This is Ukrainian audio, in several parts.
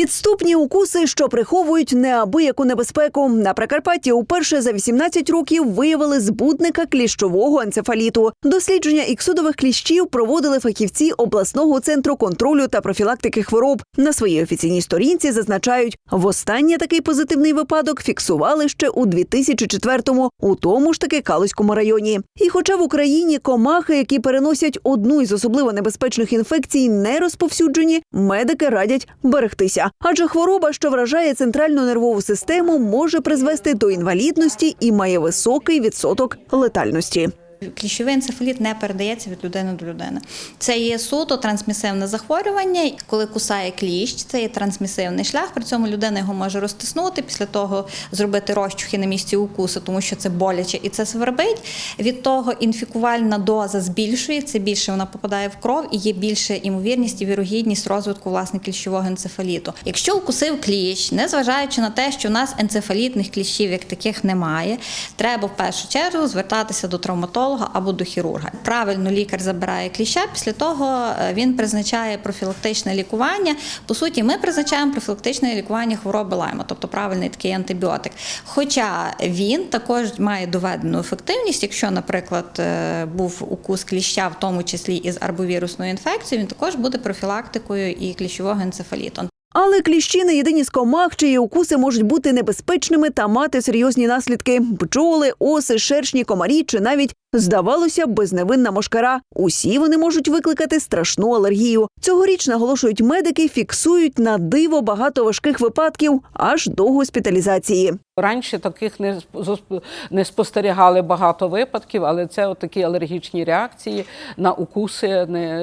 Підступні укуси, що приховують неабияку небезпеку. На Прикарпатті уперше за 18 років виявили збудника кліщового енцефаліту. Дослідження іксудових кліщів проводили фахівці обласного центру контролю та профілактики хвороб. На своїй офіційній сторінці зазначають, востаннє такий позитивний випадок фіксували ще у 2004-му, у тому ж таки Калузькому районі. І хоча в Україні комахи, які переносять одну із особливо небезпечних інфекцій, не розповсюджені, медики радять берегтися. Адже хвороба, що вражає центральну нервову систему, може призвести до інвалідності і має високий відсоток летальності. Кліщовий енцефаліт не передається від людини до людини. Це є суто трансмісивне захворювання. Коли кусає кліщ, це є трансмісивний шлях. При цьому людина його може розтиснути, після того зробити розчухи на місці укусу, тому що це боляче і це свербить. Від того інфікувальна доза збільшується, більше вона попадає в кров і є більше імовірність і вірогідність розвитку власне кліщового енцефаліту. Якщо укусив кліщ, незважаючи на те, що в нас енцефалітних кліщів як таких немає, треба в першу чергу звертатися до травматолога або до хірурга. Правильно лікар забирає кліща. Після того е, він призначає профілактичне лікування. По суті, ми призначаємо профілактичне лікування хвороби лайма, тобто правильний такий антибіотик. Хоча він також має доведену ефективність, якщо, наприклад, е, був укус кліща, в тому числі із арбовірусною інфекцією, він також буде профілактикою і кліщового енцефаліту. Але кліщі не єдині з комах, чиї укуси можуть бути небезпечними та мати серйозні наслідки: бджоли, оси, шершні, комарі чи навіть здавалося безневинна мошкара. Усі вони можуть викликати страшну алергію. Цьогоріч наголошують медики, фіксують на диво багато важких випадків аж до госпіталізації. Раніше таких не, не спостерігали багато випадків, але це такі алергічні реакції на укуси, не,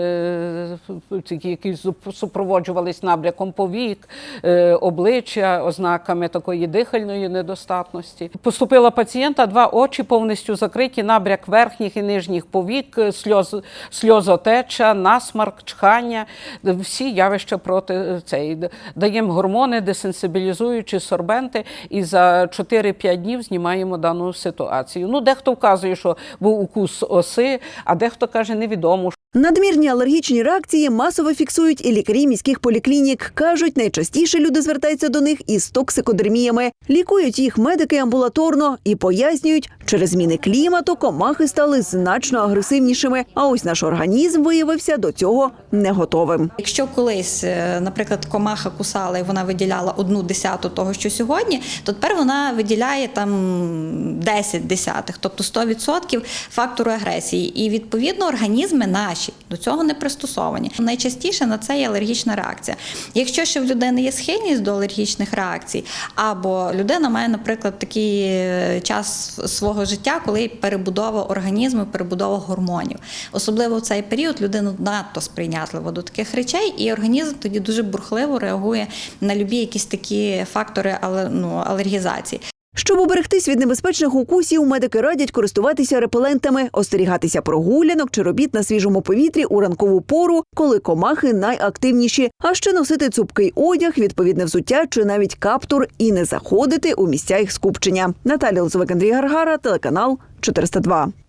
е, які супроводжувались набряком повік, е, обличчя, ознаками такої дихальної недостатності. Поступила пацієнта, два очі повністю закриті, набряк верхніх і нижніх повік, сльоз, сльозотеча, насмарк, чхання, всі явища проти цей. Даємо гормони, десенсибілізуючі сорбенти, і за 4-5 днів знімаємо дану ситуацію. Ну, дехто вказує, що був укус оси, а дехто каже, невідомо. Надмірні алергічні реакції масово фіксують і лікарі міських поліклінік. кажуть, найчастіше люди звертаються до них із токсикодерміями. Лікують їх медики амбулаторно і пояснюють, через зміни клімату комахи стали значно агресивнішими. А ось наш організм виявився до цього не готовим. Якщо колись, е, наприклад, комаха кусала і вона виділяла одну десяту того, що сьогодні, то тепер вона виділяє там 10 десятих, тобто 100% фактору агресії. І відповідно організми наші до цього не пристосовані. Найчастіше на це є алергічна реакція. Якщо ще в людини є схильність до алергічних реакцій, або людина має, наприклад, такий е, час свого життя, коли перебудова організму, перебудова гормонів. Особливо в цей період людина надто сприйнятлива до таких речей, і організм тоді дуже бурхливо реагує на любі якісь такі фактори ну, алергізації. Щоб уберегтись від небезпечних укусів, медики радять користуватися репелентами, остерігатися прогулянок чи робіт на свіжому повітрі у ранкову пору, коли комахи найактивніші, а ще носити цупкий одяг, відповідне взуття чи навіть каптур і не заходити у місця їх скупчення. Наталя Лозовик, Андрій Гаргара, телеканал 402.